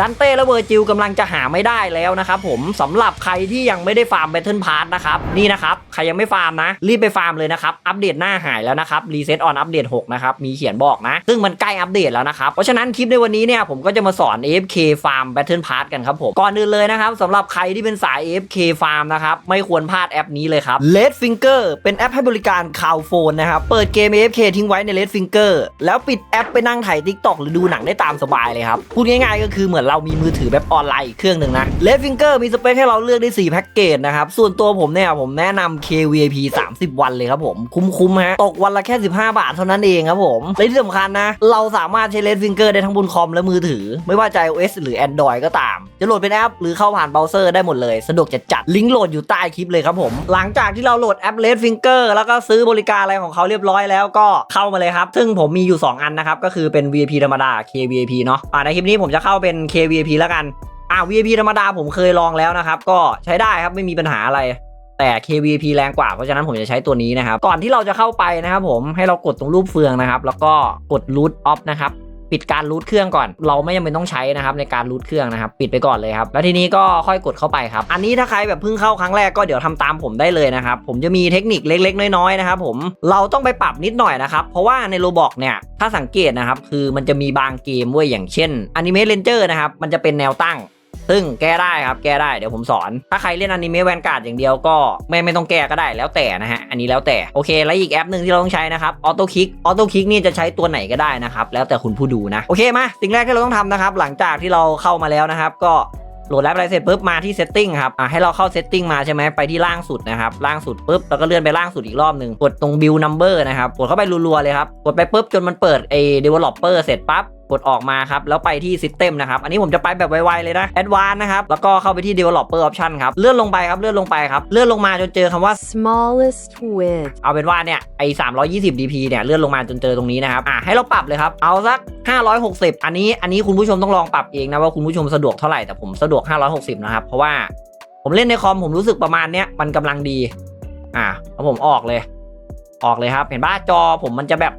ดันเต้และเวอร์จิลกำลังจะหาไม่ได้แล้วนะครับผมสำหรับใครที่ยังไม่ได้ฟาร์มแบทเทิลพาร์ตนะครับนี่นะครับใครยังไม่ฟาร์มนะ รีบไปฟาร์มเลยนะครับอัปเดตหน้าหายแล้วนะครับรีเซ็ตออนอัปเดต6นะครับมีเขียนบอกนะ ซึ่งมันใกล้อัปเดตแล้วนะครับเพราะฉะนั้นคลิปในวันนี้เนี่ยผมก็จะมาสอน AFK ฟาร์มแบทเทิลพาร์ตกันครับผมก่อนอื่นเลยนะครับสำหรับใครที่เป็นสาย AFK ฟาร์มนะครับไม่ควรพลาดแอปนี้เลยครับ Red Finger เป็นแอปให้บริการข่าวโฟนนะครับเปิดเกม AFK ทิ้งไว้ใน Red Finger แล้วปิดแอปไปนั่งถ่าย TikTok หรือดูหนังได้ตามสบายเลยครับพูดง่ายๆก็คือเหมือนเรามีมือถือแบบออนไลน์อีกเครื่องหนึ่งนะ Red Finger มีสเปคให้เราเลือกได้ 4 แพ็กเกจนะครับ ส่วนตัวผมเนี่ยผมแนะนำ KVIP 30 วันเลยครับผม คุ้มๆฮะตกวันละแค่ 15 บาทเท่านั้นเองครับผมและที่สำคัญนะ เราสามารถใช้ Red Finger ได้ทั้งบนคอมและมือถือ ไม่ว่าจะ iOS หรือ Android ก็ตาม จะโหลดเป็นแอป หรือเข้าผ่านเบราว์เซอร์ได้หมดเลย สะดวกจัดจัดลิงก์โหลดอยู่ใต้คลิปเลยครับผม หลังจากที่เราโหลดแอป Red Finger แล้วก็ซื้อบริการอะไรของเขาเรียบร้อยแล้วก็เข้ามาเลยครับซึ่งผมมีอยู่ 2 อันนะครับก็คือเป็น VIP ธรรมดา KVIP เนาะในคลิปนี้ผมจะเข้าเป็น KVIP แล้วกัน อ่า VIP ธรรมดาผมเคยลองแล้วนะครับ ก็ใช้ได้ครับไม่มีปัญหาอะไร แต่ KVP แรงกว่า เพราะฉะนั้นผมจะใช้ตัวนี้นะครับ ก่อนที่เราจะเข้าไปนะครับผมให้เรากดตรงรูปเฟืองนะครับ แล้วก็กด root off นะครับ ปิดการรูทเครื่องก่อน เราไม่จำเป็นต้องใช้นะครับในการรูทเครื่องนะครับ ปิดไปก่อนเลยครับ แล้วทีนี้ก็ค่อยกดเข้าไปครับ อันนี้ถ้าใครแบบเพิ่งเข้าครั้งแรกก็เดี๋ยวทำตามผมได้เลยนะครับ ผมจะมีเทคนิคเล็ก ๆ น้อยๆนะครับผม เราต้องไปปรับนิดหน่อยนะครับเพราะว่าในโรบอกเนี่ยถ้าสังเกตนะครับคือมันจะมีบางเกมเว้ยอย่างเช่น Anime Ranger นะครับมันจะเป็นแนวตั้ง ซึ่งแก้ได้ครับแก้ได้เดี๋ยวผมสอน ถ้าใครเล่นอนิเมะแวนการ์ดอย่างเดียวก็ไม่ไม่ต้องแก้ก็ได้แล้วแต่นะฮะอันนี้แล้วแต่โอเคแล้วอีกแอปหนึ่งที่เราต้องใช้นะครับออโต้คลิกออโต้คลิกนี่จะใช้ตัวไหนก็ได้นะครับแล้วแต่คุณผู้ดูนะโอเคมาสิ่งแรกที่เราต้องทำนะครับหลังจากที่เราเข้ามาแล้วนะครับ ก็โหลดแอปอะไรเสร็จปุ๊บมาที่ setting ครับอะให้เราเข้า setting มาใช่ไหมไปที่ล่างสุดนะครับล่างสุดปุ๊บแล้วก็เลื่อนไปล่างสุดอีกรอบหนึ่งกดตรง build number นะครับกดเข้าไปรัวๆเลยครับกดไปปุ๊บจนมันเปิดไอ้ developer เสร็จปั๊บกดออกมาครับ แล้วไปที่ System นะครับ อันนี้ผมจะไปแบบไวๆเลยนะ Advanced นะครับ แล้วก็เข้าไปที่ Developer Option ครับ เลื่อนลงไปครับ เลื่อนลงไปครับ เลื่อนลงมาจนเจอคำว่า smallest width เอาเป็นว่าเนี่ย ไอ้320 dp เนี่ย เลื่อนลงมาจนเจอตรงนี้นะครับ อะ ให้เราปรับเลยครับ เอาสัก 560 อันนี้ อันนี้คุณผู้ชมต้องลองปรับเองนะว่าคุณผู้ชมสะดวกเท่าไหร่ แต่ผมสะดวก 560 นะครับ เพราะว่าผมเล่นในคอมผมรู้สึกประมาณเนี้ย มันกำลังดี อะแล้วผมออกเลย ออกเลยครับ เห็นป่ะจอผมมันจะแบบ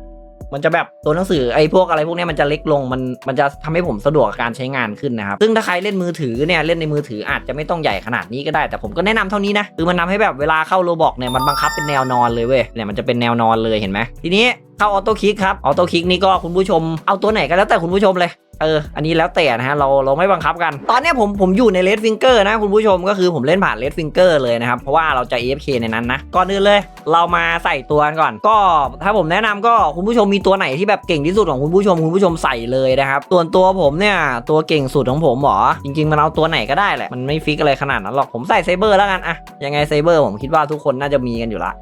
มันจะแบบตัวหนังสือไอ้พวกอะไรพวกนี้มันจะเล็กลงมันมันจะทำให้ผมสะดวกกับการใช้งานขึ้นนะครับซึ่งถ้าใครเล่นมือถือเนี่ยเล่นในมือถืออาจจะไม่ต้องใหญ่ขนาดนี้ก็ได้แต่ผมก็แนะนำเท่านี้นะคือมันทำให้แบบเวลาเข้าโรบอกเนี่ยมันบังคับเป็นแนวนอนเลยเว้ยเนี่ยมันจะเป็นแนวนอนเลยเห็นไหมทีนี้เข้าออโต้คลิกครับออโต้คลิกนี่ก็คุณผู้ชมเอาตัวไหนก็แล้วแต่คุณผู้ชมเลย เออ อันนี้แล้วแต่นะฮะ เราเราไม่บังคับกัน ตอนเนี้ยผมผมอยู่ใน Red Finger นะคุณผู้ชมก็คือผมเล่นผ่าน Red Finger เลยนะครับ เพราะว่าเราจะ AFK ในนั้นนะ ก่อนอื่นเลย เรามาใส่ตัวกันก่อน ก็ถ้าผมแนะนำก็คุณผู้ชมมีตัวไหนที่แบบเก่งที่สุดของคุณผู้ชมคุณผู้ชมใส่เลยนะครับส่วนตัวผมเนี่ยตัวเก่งสุดของผมหรอจริง ๆ มันเอาตัวไหนก็ได้แหละมันไม่ฟิกอะไรขนาดนั้นหรอกผมใส่ไซเบอร์แล้วกันอะยังไงไซเบอร์ผมคิดว่าทุกคนน่าจะมีกันอยู่ละ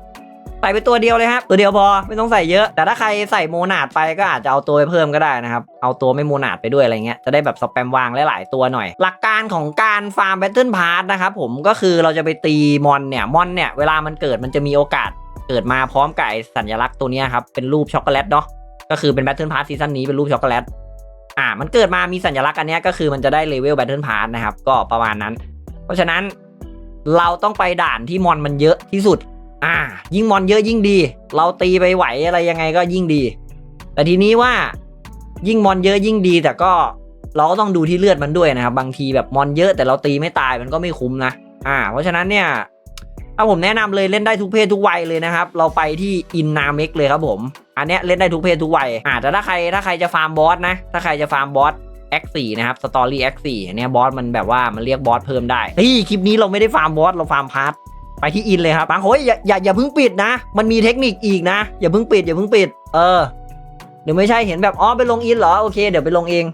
ใส่ไปตัวเดียวเลยครับ ตัวเดียวพอไม่ต้องใส่เยอะ แต่ถ้าใครใส่โมนาดไปก็อาจจะเอาตัวไปเพิ่มก็ได้นะครับ เอาตัวไม่โมนาดไปด้วยอะไรเงี้ย จะได้แบบสแปมวางหลายๆตัวหน่อย หลักการของการฟาร์มแบทเทิลพาร์ตนะครับผมก็คือเราจะไปตีมอนเนี่ย มอนเนี่ยเวลามันเกิดมันจะมีโอกาสเกิดมาพร้อมกับสัญลักษณ์ตัวนี้ครับ เป็นรูปช็อกโกแลตเนาะ ก็คือเป็นแบทเทิลพาร์ตซีซั่นนี้เป็นรูปช็อกโกแลต อ่า มันเกิดมามีสัญลักษณ์อันนี้ก็คือมันจะได้เลเวลแบทเทิลพาร์ตนะครับ ก็ประมาณนั้น เพราะฉะนั้นเราต้องไปด่านที่มอนมันเยอะที่สุด อ่า ยิ่งมอนเยอะยิ่งดี เราตีไปไหวอะไรยังไงก็ยิ่งดี แต่ทีนี้ว่ายิ่งมอนเยอะยิ่งดี แต่ก็เราก็ต้องดูที่เลือดมันด้วยนะครับบางทีแบบมอนเยอะแต่เราตีไม่ตายมันก็ไม่คุ้มนะ อ่า เพราะฉะนั้นเนี่ยถ้าผมแนะนำเลยเล่นได้ทุกเพศทุกวัยเลยนะครับ เราไปที่อินนาเมกเลยครับผม อันเนี้ยเล่นได้ทุกเพศทุกวัยอ่าแต่ถ้าใครถ้าใครจะฟาร์มบอสนะ ถ้าใครจะฟาร์มบอส X4 นะครับ Story X4 เนี่ยบอสมันแบบว่ามันเรียกบอสเพิ่มได้เฮ้ยคลิปนี้เราไม่ได้ฟาร์มบอสเราฟาร์มพาร์ท ไปที่อินเลยครับบางคนอย่าอย่าอย่าเพิ่งปิดนะ มันมีเทคนิคอีกนะ อย่าเพิ่งปิดอย่าเพิ่งปิด เออเดี๋ยวไม่ใช่เห็นแบบอ๋อไปลงอินเหรอโอเคเดี๋ยวไปลงเอง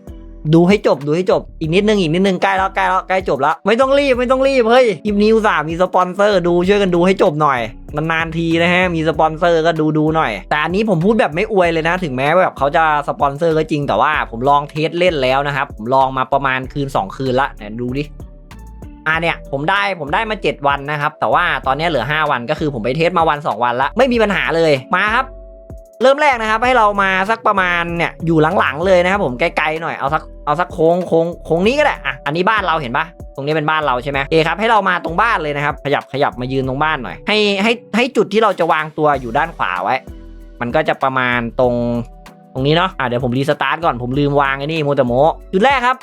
ดูให้จบดูให้จบอีกนิดนึงอีกนิดนึงใกล้แล้วใกล้แล้วใกล้จบแล้ว ไม่ต้องรีบไม่ต้องรีบเฮ้ยคลิปนี้อุตส่ามีสปอนเซอร์ดูช่วยกันดูให้จบหน่อยมันนานทีนะฮะมีสปอนเซอร์ก็ดูดูหน่อย แต่อันนี้ผมพูดแบบไม่อวยเลยนะ ถึงแม้แบบเขาจะสปอนเซอร์ก็จริงแต่ว่าผมลองเทสเล่นแล้วนะครับผมลองมาประมาณคืนสองคืนละเนี่ยดูดิ่าเนี่ยผมได้ผมได้มา 7 วันนะครับ แต่ว่าตอนนี้เหลือ 5 วันก็คือผมไปเทสมาวัน 2 วันละไม่มีปัญหาเลยมาครับ เริ่มแรกนะครับให้เรามาสักประมาณเนี่ยอยู่หลังๆเลยนะครับผมไกลๆหน่อยเอาสักเอาสักโค้งโค้งโค้งนี้ก็ได้อะอันนี้บ้านเราเห็นปะตรงนี้เป็นบ้านเราใช่ไหมโอครับให้เรามาตรงบ้านเลยนะครับ ขยับขยับมายืนตรงบ้านหน่อย ให้ให้ให้จุดที่เราจะวางตัวอยู่ด้านขวาไว้ มันก็จะประมาณตรงตรงนี้เนาะอะเดี๋ยวผมรีสตาร์ทก่อนผมลืมวางไอ้นี่โมโตโมจุดแรกครับ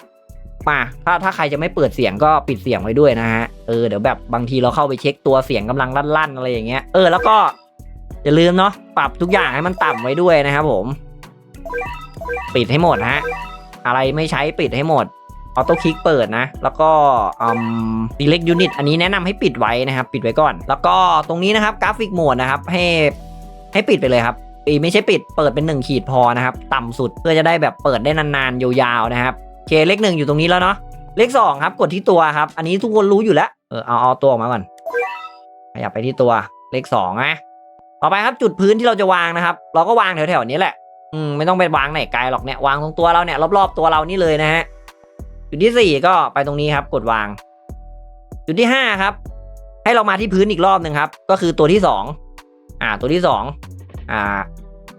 มาถ้าถ้าใครจะไม่เปิดเสียงก็ปิดเสียงไว้ด้วยนะฮะ เออเดี๋ยวแบบบางทีเราเข้าไปเช็คตัวเสียงกำลังลั่นๆอะไรอย่างเงี้ย เออแล้วก็อย่าลืมเนาะปรับทุกอย่างให้มันต่ำไว้ด้วยนะครับผม ปิดให้หมดฮะ อะไรไม่ใช้ปิดให้หมดออโต้คลิกเปิดนะ แล้วก็อืม select unit อันนี้แนะนำให้ปิดไว้นะครับ ปิดไว้ก่อน แล้วก็ตรงนี้นะครับกราฟิกโหมดนะครับ ให้ให้ปิดไปเลยครับอีไม่ใช่ปิดเปิดเป็น 1 ขีดพอนะครับ ต่ำสุดเพื่อจะได้แบบเปิดได้นานๆยาวๆนะครับ เคเลขหนึ่งอยู่ตรงนี้แล้วเนาะเลขสองครับกดที่ตัวครับ อันนี้ทุกคนรู้อยู่แล้วเออเอาเอาตัวออกมาก่อนขยับไปที่ตัวเลขสองนะต่อไปครับจุดพื้นที่เราจะวางนะครับ เราก็วางแถวๆนี้แหละ อืมไม่ต้องไปวางไหนไกลหรอกเนี่ยวางตรงตัวเราเนี่ยรอบๆตัวเรานี่เลยนะฮะจุดที่สี่ก็ไปตรงนี้ครับ กดวาง จุดที่ห้าครับ ให้เรามาที่พื้นอีกรอบหนึ่งครับ ก็คือตัวที่สองอ่า ตัวที่สองอ่า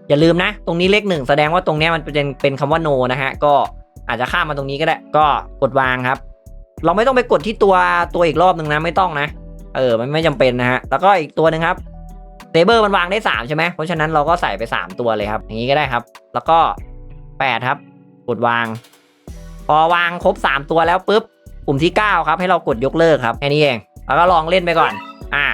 อย่าลืมนะ ตรงนี้เลขหนึ่งแสดงว่าตรงเนี้ยมันเป็นเป็นคำว่า no นะฮะก็ อาจจะข้ามมาตรงนี้ก็ได้ ก็กดวางครับ เราไม่ต้องไปกดที่ตัวตัวอีกรอบหนึ่งนะไม่ต้องนะ เออมันไม่จำเป็นนะฮะแล้วก็อีกตัวหนึ่งครับเซเบอร์มันวางได้สามใช่ไหมเพราะฉะนั้นเราก็ใส่ไปสามตัวเลยครับ อย่างนี้ก็ได้ครับ แล้วก็แปดครับ กดวาง พอวางครบสามตัวแล้วปุ๊บปุ่มที่เก้าครับ ให้เรากดยกเลิกครับแค่นี้เอง แล้วก็ลองเล่นไปก่อน อ่า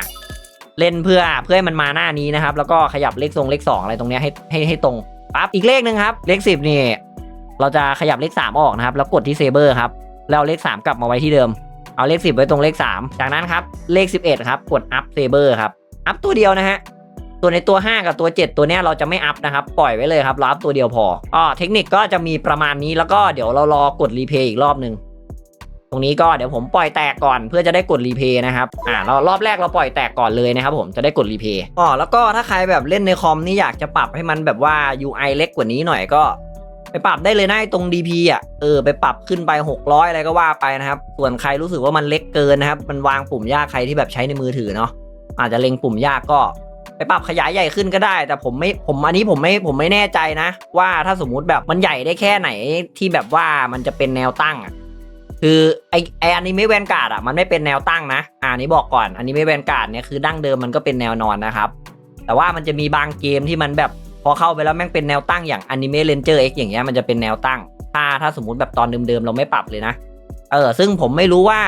เล่นเพื่อเพื่อให้มันมาหน้านี้นะครับ แล้วก็ขยับเลขทรงเลขสองอะไรตรงเนี้ยให้ให้ให้ตรงปั๊บอีกเลขหนึ่งครับ เลขสิบนี่ เราจะขยับเลขสามออกนะครับ แล้วกดที่เซเบอร์ครับ แล้วเลขสามกลับมาไว้ที่เดิม เอาเลขสิบไว้ตรงเลขสามจากนั้นครับ เลขสิบเอ็ดครับ กดอัพเซเบอร์ครับ อัพตัวเดียวนะฮะ ตัวในตัว 5 กับตัว 7 ตัวเนี้ยเราจะไม่อัพนะครับ ปล่อยไว้เลยครับเราอัพตัวเดียวพออ๋อเทคนิคก็จะมีประมาณนี้ แล้วก็เดี๋ยวเรารอกดรีเพย์อีกรอบหนึ่งตรงนี้ก็เดี๋ยวผมปล่อยแตกก่อนเพื่อจะได้กดรีเพย์นะครับ อ่าเรารอบแรกเราปล่อยแตกก่อนเลยนะครับผมจะได้กดรีเพย์อ๋อแล้วก็ถ้าใครแบบเล่นในคอมนี่อยากจะปรับให้มันแบบว่า UI เล็กกว่านี้หน่อยก็ ไปปรับได้เลยนะตรง DP อะเออไปปรับขึ้นไป 600 อะไรก็ว่าไปนะครับ ส่วนใครรู้สึกว่ามันเล็กเกินนะครับ มันวางปุ่มยากใครที่แบบใช้ในมือถือเนาะอาจจะเล็งปุ่มยากก็ไปปรับขยายใหญ่ขึ้นก็ได้ แต่ผมไม่ผมอันนี้ผมไม่ผมไม่แน่ใจนะ ว่าถ้าสมมุติแบบมันใหญ่ได้แค่ไหนที่แบบว่ามันจะเป็นแนวตั้งอะคือไอไออันนี้ไม่แวนการ์ดอะมันไม่เป็นแนวตั้งนะอ่านี้บอกก่อนอันนี้ไม่แวนการ์ดเนี่ยคือดั้งเดิมมันก็เป็นแนวนอนนะครับ แต่ว่ามันจะมีบางเกมที่มันแบบ พอเข้าไปแล้วแม่งเป็นแนวตั้งอย่าง Anime Ranger X อย่างเงี้ยมันจะเป็นแนวตั้ง ถ้าถ้าสมมติแบบตอนเดิมๆเราไม่ปรับเลยนะ เออ ซึ่งผมไม่รู้ว่า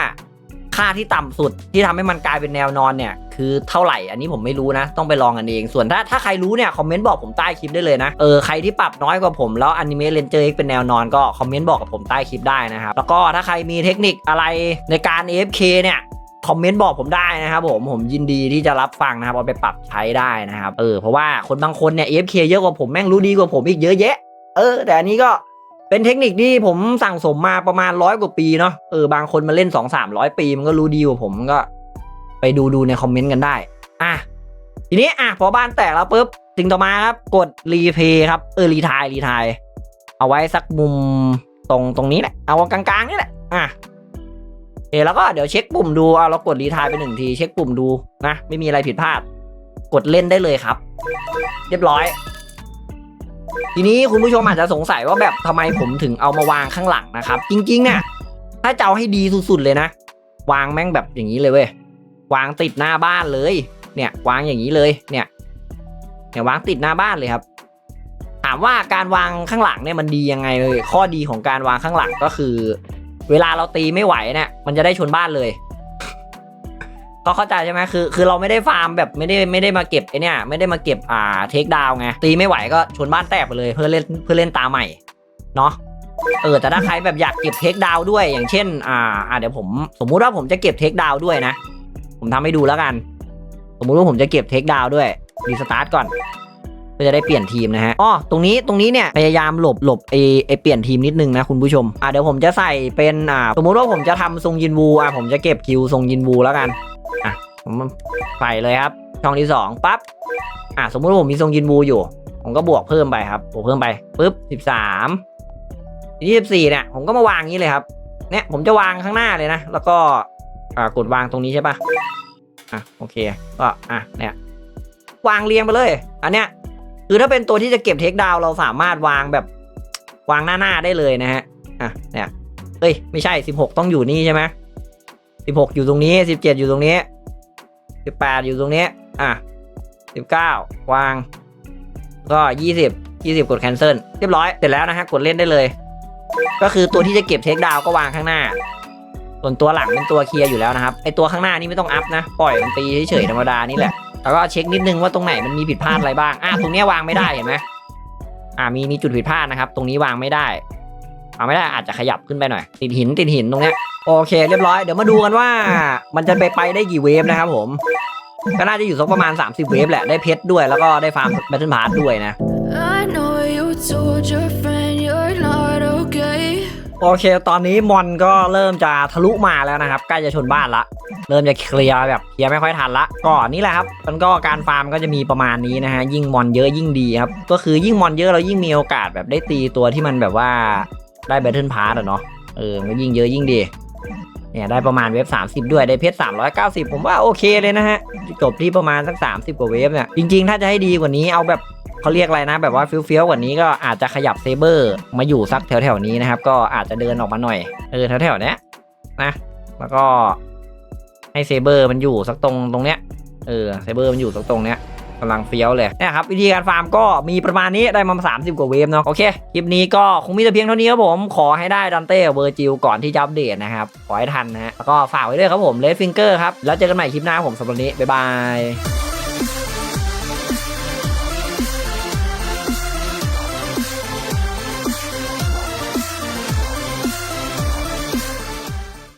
ค่าที่ต่ำสุดที่ทำให้มันกลายเป็นแนวนอนเนี่ย คือเท่าไหร่ อันนี้ผมไม่รู้นะ ต้องไปลองกันเอง ส่วนถ้าถ้าใครรู้เนี่ย คอมเมนต์บอกผมใต้คลิปได้เลยนะ เออ ใครที่ปรับน้อยกว่าผม แล้ว Anime Ranger X เป็นแนวนอนก็คอมเมนต์บอกกับผมใต้คลิปได้นะครับ แล้วก็ถ้าใครมีเทคนิคอะไรในการ AFK เนี่ย คอมเมนต์บอกผมได้นะครับผมผมยินดีที่จะรับฟังนะครับเอาไปปรับใช้ได้นะครับเออเพราะว่าคนบางคนเนี่ย AFK เยอะกว่าผมแม่งรู้ดีกว่าผมอีกเยอะแยะ เออ แต่อันนี้ก็เป็นเทคนิคที่ผมสั่งสมมาประมาณร้อยกว่าปีเนาะเออบางคนมาเล่นสองสามร้อยปีมันก็รู้ดีกว่าผมก็ ไปดูดูในคอมเมนต์กันได้อะทีนี้อะพอบ้านแตกแล้วปุ๊บสิ่งต่อมาครับ กดรีเพย์ครับเออรีทายรีทายเอาไว้สักมุมตรงตรงนี้แหละเอากลางๆนี่แหละอะ เคแล้วก็เดี๋ยวเช็คปุ่มดูเอาเรากดรีทายไปหนึ่งทีเช็คปุ่มดูนะไม่มีอะไรผิดพลาด กดเล่นได้เลยครับ เรียบร้อย ทีนี้คุณผู้ชมอาจจะสงสัยว่าแบบทำไมผมถึงเอามาวางข้างหลังนะครับ จริงๆเนี่ยถ้าจะเอาให้ดีสุดๆเลยนะ วางแม่งแบบอย่างนี้เลยเว้ยวางติดหน้าบ้านเลย เนี่ยวางอย่างนี้เลยเนี่ยเนี่ยวางติดหน้าบ้านเลยครับ ถามว่าการวางข้างหลังเนี่ยมันดียังไงเลย ข้อดีของการวางข้างหลังก็คือ เวลาเราตีไม่ไหวเนี่ยมันจะได้ชนบ้านเลย ก็เข้าใจใช่ไหมคือ คือเราไม่ได้ฟาร์มแบบไม่ได้ไม่ได้มาเก็บไอเนี่ยไม่ได้มาเก็บอ่าเทคดาวไงตีไม่ไหวก็ชนบ้านแตกไปเลย เพื่อเล่นเพื่อเล่นตาใหม่เนาะเออแต่ถ้าใครแบบอยากเก็บเทคดาวด้วย อย่างเช่น อ่าอ่าเดี๋ยวผมสมมุติว่าผมจะเก็บเทคดาวด้วยนะ ผมทำให้ดูแล้วกัน สมมุติว่าผมจะเก็บเทคดาวด้วยรีสตาร์ทก่อน เพื่อจะได้เปลี่ยนทีมนะฮะอ๋อตรงนี้ตรงนี้เนี่ยพยายามหลบหลบไอไอเปลี่ยนทีมนิดนึงนะคุณผู้ชมอ่าเดี๋ยวผมจะใส่เป็นอ่าสมมุติว่าผมจะทำทรงยินวูอะผมจะเก็บคิวทรงยินวูแล้วกันอะผมใส่เลยครับช่องที่สองปั๊บอะสมมุติว่าผมมีทรงยินวูอยู่ ผมก็บวกเพิ่มไปครับบวกเพิ่มไปปุ๊บสิบสามสิบสี่เนี่ยผมก็มาวางอย่างนี้เลยครับเนี่ยผมจะวางข้างหน้าเลยนะ แล้วก็อ่ากดวางตรงนี้ใช่ปะอะโอเคก็อะเนี่ยวางเรียงไปเลย อันเนี้ย คือถ้าเป็นตัวที่จะเก็บเทคดาวเราสามารถวางแบบวางหน้าๆได้เลยนะฮะอะเนี่ยเอ้ยไม่ใช่สิบหกต้องอยู่นี่ใช่ไหมสิบหกอยู่ตรงนี้สิบเจ็ดอยู่ตรงนี้สิบแปดอยู่ตรงนี้อะสิบเก้าวาง ก็ยี่สิบยี่สิบกด cancel เรียบร้อยเสร็จแล้วนะฮะกดเล่นได้เลย ก็คือตัวที่จะเก็บเทคดาวก็วางข้างหน้า ส่วนตัวหลังเป็นตัวเคลียร์อยู่แล้วนะครับไอตัวข้างหน้านี่ไม่ต้องอัพนะ ปล่อยมันตีเฉยๆธรรมดานี่แหละ แล้วก็เช็คนิดนึงว่าตรงไหนมันมีผิดพลาดอะไรบ้าง อะตรงเนี้ยวางไม่ได้เห็นไหมอ่ามีมีจุดผิดพลาดนะครับ ตรงนี้วางไม่ได้วางไม่ได้อาจจะขยับขึ้นไปหน่อย ติดหินติดหินตรงเนี้ยโอเค เรียบร้อยเดี๋ยวมาดูกันว่า มันจะไปไปได้กี่เวฟนะครับผมก็น่าจะอยู่สักประมาณ 30 เวฟแหละได้เพชรด้วยแล้วก็ได้ฟาร์มแบทเทิลพาร์ด้วยนะ I know you told your friend. โอเค ตอนนี้มอนก็เริ่มจะทะลุมาแล้วนะครับ ใกล้จะชนบ้านละ เริ่มจะเคลียร์แบบเคลียร์ไม่ค่อยทันละก็นี่แหละครับ มันก็การฟาร์มก็จะมีประมาณนี้นะฮะ ยิ่งมอนเยอะยิ่งดีครับ ก็คือยิ่งมอนเยอะเรายิ่งมีโอกาสแบบได้ตีตัวที่มันแบบว่าได้แบทเทิลพาร์อะเนาะ เออ มันยิ่งเยอะยิ่งดี เนี่ยได้ประมาณเวฟ30 ด้วย ได้เพชร390 ผมว่าโอเคเลยนะฮะ จบที่ประมาณสัก 30 กว่าเวฟเนี่ย จริงๆ ถ้าจะให้ดีกว่านี้เอาแบบ เขาเรียกอะไรนะ แบบว่าเฟี้ยวๆกว่านี้ก็อาจจะขยับเซเบอร์มาอยู่สักแถวๆนี้นะครับ ก็อาจจะเดินออกมาหน่อยเออแถวๆเนี้ยนะแล้วก็ให้เซเบอร์มันอยู่สักตรงตรงเนี้ยเออเซเบอร์มันอยู่สักตรงเนี้ยกำลังเฟี้ยวเลยเนี่ยครับวิธีการฟาร์มก็มีประมาณนี้ได้มา 30 กว่าเวฟเนาะโอเค คลิปนี้ก็คงมีแต่เพียงเท่านี้ครับผมขอให้ได้ดันเต้เวอร์จิลก่อนที่จะอัปเดตนะครับ ขอให้ทันนะฮะแล้วก็ฝากไว้ด้วยครับผมเลดฟิงเกอร์ครับ แล้วเจอกันใหม่คลิปหน้าผมสำหรับนี้ บ๊ายบาย